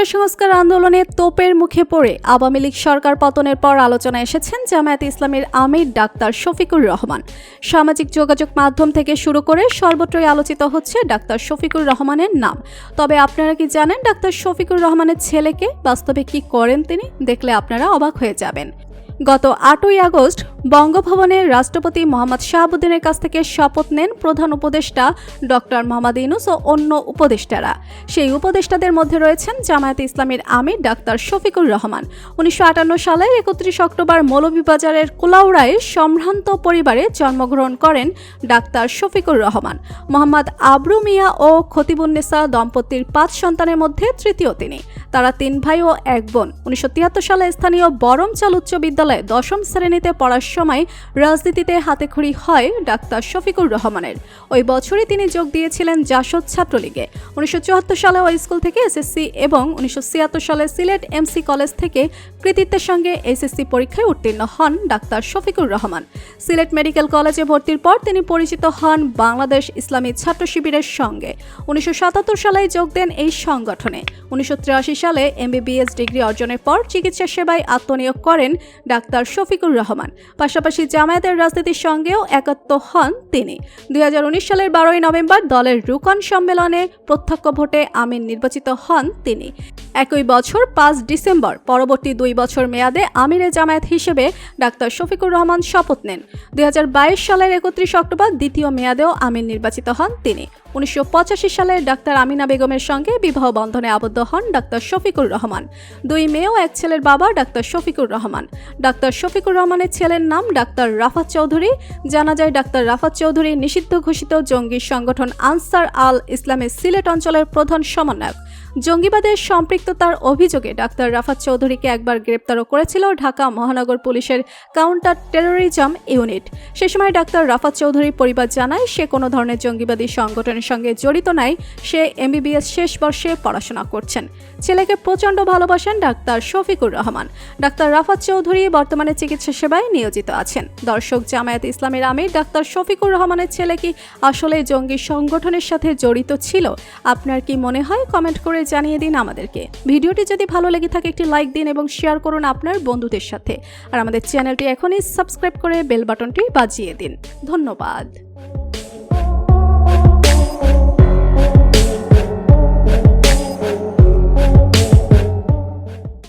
কোটা সংস্কার আন্দোলনে তোপের মুখে পড়ে আওয়ামী লীগ সরকার পতনের পর আলোচনা এসেছেন জামায়াত ইসলামের আমির ডাক্তার শফিকুর রহমান। সামাজিক যোগাযোগ মাধ্যম থেকে শুরু করে সর্বত্রই আলোচিত হচ্ছে ডাক্তার শফিকুর রহমানের নাম। তবে আপনারা কি জানেন ডাক্তার শফিকুর রহমানের ছেলেকে? বাস্তবে কি করেন তিনি? দেখলে আপনারা অবাক হয়ে যাবেন। গত আটই আগস্ট বঙ্গভবনে রাষ্ট্রপতি মোহাম্মদ শাহাবুদ্দিনের কাছ থেকে শপথ নেন প্রধান উপদেষ্টা ডক্টর মোহাম্মদ ইনুস ও অন্য উপদেষ্টারা। সেই উপদেষ্টাদের মধ্যে রয়েছেন জামায়াতে ইসলামের আমির ডাক্তার শফিকুর রহমান। উনিশশো আটান্ন সালের একত্রিশ অক্টোবর মৌলভীবাজারের কুলাউড়ায় সম্ভ্রান্ত পরিবারে জন্মগ্রহণ করেন ডাক্তার শফিকুর রহমান। মোহাম্মদ আবরু মিয়া ও খতিবুন্নেসা দম্পতির পাঁচ সন্তানের মধ্যে তৃতীয় তিনি। তারা তিন ভাই ও এক বোন। উনিশশো তিয়াত্তর সালে স্থানীয় বরমচাল উচ্চ বিদ্যালয়ে দশম শ্রেণীতে পড়ার সময় রাজনীতিতে হাতেখড়ি হয় ডাক্তার শফিকুর রহমানের। ওই বছরই তিনি যোগ দিয়েছিলেন জাসদ ছাত্রলীগে। উনিশশো চুয়াত্তর সালে ওই স্কুল থেকে এসএসসি এবং উনিশশো ছিয়াত্তর সালে সিলেট এমসি কলেজ থেকে কৃতিত্বের সঙ্গে এসএসসি পরীক্ষায় উত্তীর্ণ হন ডাক্তার শফিকুর রহমান। সিলেট মেডিকেল কলেজে ভর্তির পর তিনি পরিচিত হন বাংলাদেশ ইসলামী ছাত্র শিবিরের সঙ্গে। উনিশশো সাতাত্তর সালে যোগ দেন এই সংগঠনে। উনিশশো তিরাশি সালে এমবিবিএস ডিগ্রি অর্জনের পর চিকিৎসা সেবায় আত্মনিয়োগ করেন ডাক্তার শফিকুর রহমান। পাশাপাশি জামায়াতের রাজনীতির সঙ্গেও একাত্ম হন তিনি। দুই হাজার উনিশ সালের বারোই নভেম্বর দলের রুকন সম্মেলনে প্রত্যক্ষ ভোটে আমিন নির্বাচিত হন তিনি। একই বছর পাঁচ ডিসেম্বর, পরবর্তী দুই বছর মেয়াদে আমিরে জামায়াত হিসেবে ডাক্তার শফিকুর রহমান শপথ নেন। দুই হাজার বাইশ সালের একত্রিশ অক্টোবর দ্বিতীয় মেয়াদেও আমির নির্বাচিত হন তিনি। উনিশশো পঁচাশি সালে ডাক্তার আমিনা বেগমের সঙ্গে বিবাহ বন্ধনে আবদ্ধ হন ডাক্তার শফিকুর রহমান। দুই মেয়েও এক ছেলের বাবা ডাক্তার শফিকুর রহমান। ডাক্তার শফিকুর রহমানের ছেলের নাম ডাক্তার রাফাত চৌধুরী। জানা যায়, ডাক্তার রাফাত চৌধুরী নিষিদ্ধ ঘোষিত জঙ্গি সংগঠন আনসার আল ইসলামের সিলেট অঞ্চলের প্রধান সমন্বয়ক। জঙ্গিবাদের সম্পৃক্ততার অভিযোগে ডাক্তার রাফাত চৌধুরীকে একবার গ্রেপ্তারও করেছিল ঢাকা মহানগর পুলিশের কাউন্টার টেরোরিজম ইউনিট। সে সময় ডাক্তার রাফাত চৌধুরীর পরিবার জানায়, সে কোনো ধরনের জঙ্গিবাদী সংগঠনের সঙ্গে জড়িত নাই। সে এমবিবিএস শেষ বর্ষে পড়াশোনা করছেন। ছেলেকে প্রচণ্ড ভালোবাসেন ডাক্তার শফিকুর রহমান। ডাক্তার রাফাত চৌধুরী বর্তমানে চিকিৎসা সেবায় নিয়োজিত আছেন। দর্শক জামায়াত ইসলামের আমির ডাক্তার শফিকুর রহমানের ছেলে কি আসলে জঙ্গি সংগঠনের সাথে জড়িত ছিল? আপনার কি মনে হয়? কমেন্ট করে জানিয়ে দিন আমাদেরকে। ভিডিওটি যদি ভালো লেগে থাকে, একটি লাইক দিন এবং শেয়ার করুন আপনার বন্ধুদের সাথে। আর আমাদের চ্যানেলটি এখনই সাবস্ক্রাইব করে বেল বাটনটি বাজিয়ে দিন। ধন্যবাদ।